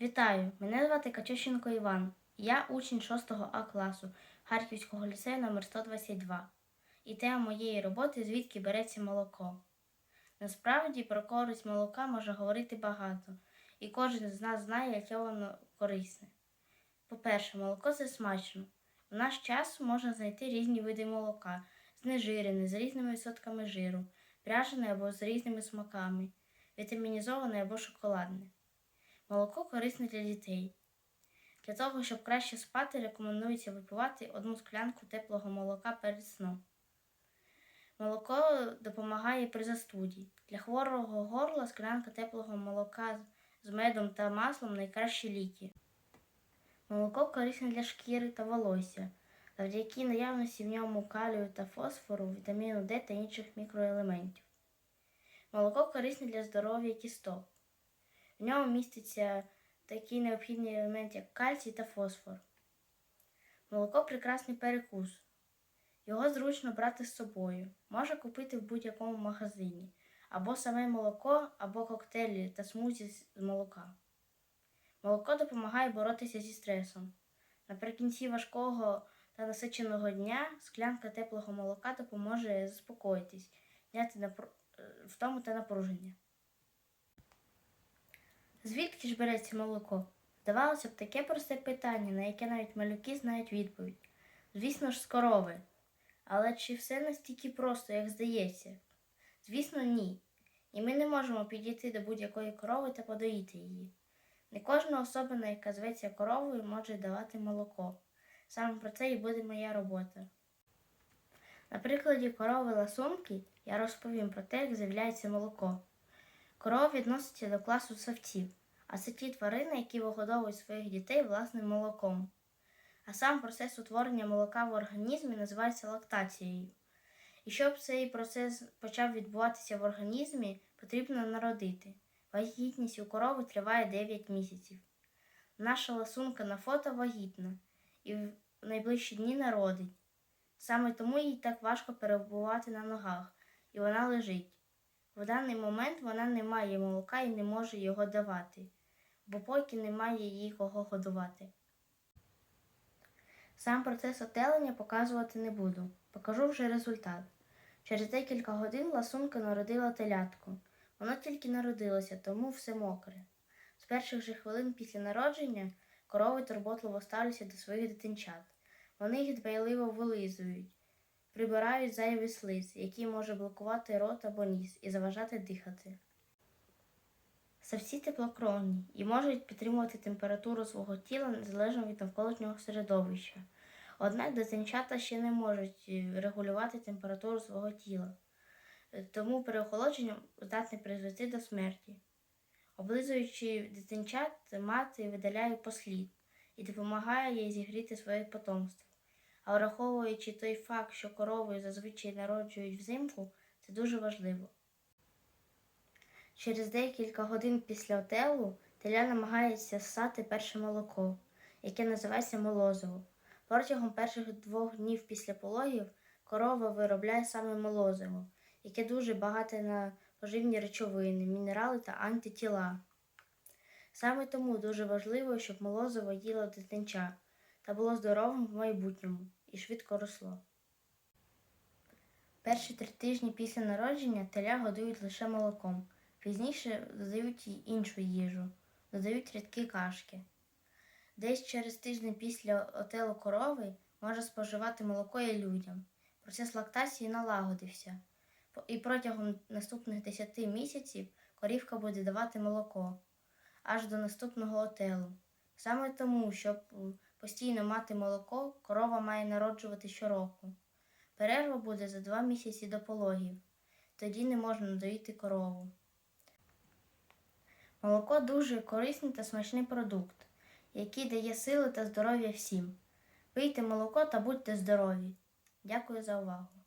Вітаю! Мене звати Качущенко Іван. Я учень 6 А класу Харківського ліцею номер 122. І тема моєї роботи звідки береться молоко. Насправді про користь молока може говорити багато, і кожен з нас знає, яке воно корисне. По-перше, молоко це смачно. В наш час можна знайти різні види молока, знежирене, з різними відсотками жиру, пряжене або з різними смаками, вітамінізоване або шоколадне. Молоко корисне для дітей. Для того, щоб краще спати, рекомендується випивати одну склянку теплого молока перед сном. Молоко допомагає при застуді. Для хворого горла склянка теплого молока з медом та маслом найкращі ліки. Молоко корисне для шкіри та волосся, завдяки наявності в ньому калію та фосфору, вітаміну Д та інших мікроелементів. Молоко корисне для здоров'я кісток. В ньому міститься такий необхідний елемент, як кальцій та фосфор. Молоко прекрасний перекус. Його зручно брати з собою. Можна купити в будь-якому магазині. Або саме молоко, або коктейлі та смузі з молока. Молоко допомагає боротися зі стресом. Наприкінці важкого та насиченого дня склянка теплого молока допоможе заспокоїтись, зняти напру... е, втому та напруження. Звідки ж береться молоко? Здавалося б, таке просте питання, на яке навіть малюки знають відповідь. Звісно ж, з корови. Але чи все настільки просто, як здається? Звісно, ні. І ми не можемо підійти до будь-якої корови та подоїти її. Не кожна особина, яка зветься коровою, може давати молоко. Саме про це і буде моя робота. На прикладі корови ласунки я розповім про те, як з'являється молоко. Корова відноситься до класу савців, а це ті тварини, які вигодовують своїх дітей власним молоком. А сам процес утворення молока в організмі називається лактацією. І щоб цей процес почав відбуватися в організмі, потрібно народити. Вагітність у корови триває 9 місяців. Наша ласунка на фото вагітна і в найближчі дні народить. Саме тому їй так важко перебувати на ногах, і вона лежить. В даний момент вона не має молока і не може його давати, бо поки немає їй кого годувати. Сам процес отелення показувати не буду, покажу вже результат. Через декілька годин ласунка народила телятку. Воно тільки народилося, тому все мокре. З перших же хвилин після народження корови турботливо ставляться до своїх дитинчат. Вони їх дбайливо вилизують, прибирають зайвий слиз, який може блокувати рот або ніс і заважати дихати. Савці теплокровні і можуть підтримувати температуру свого тіла незалежно від навколишнього середовища. Однак дитинчата ще не можуть е, регулювати температуру свого тіла, Е, тому переохолодження здатне призвести до смерті. Облизуючи дитинчат, мати видаляє послід і допомагає їй зігріти своє потомство. А враховуючи той факт, що корови зазвичай народжують взимку, це дуже важливо. Через декілька годин після отелу теля намагається ссати перше молоко, яке називається молозиво. Протягом перших двох днів після пологів корова виробляє саме молозиво, яке дуже багате на поживні речовини, мінерали та антитіла. Саме тому дуже важливо, щоб молозиво їло дитинча та було здоровим в майбутньому і швидко росло. Перші три тижні після народження теля годують лише молоком. Пізніше додають їй іншу їжу, додають рідкі кашки. Десь через тиждень після отелу корови може споживати молоко і людям. Процес лактації налагодився, і протягом наступних 10 місяців корівка буде давати молоко аж до наступного отелу. Саме тому, щоб постійно мати молоко, корова має народжувати щороку. Перерва буде за два місяці до пологів. Тоді не можна доїти корову. Молоко дуже корисний та смачний продукт, який дає сили та здоров'я всім. Пийте молоко та будьте здорові. Дякую за увагу.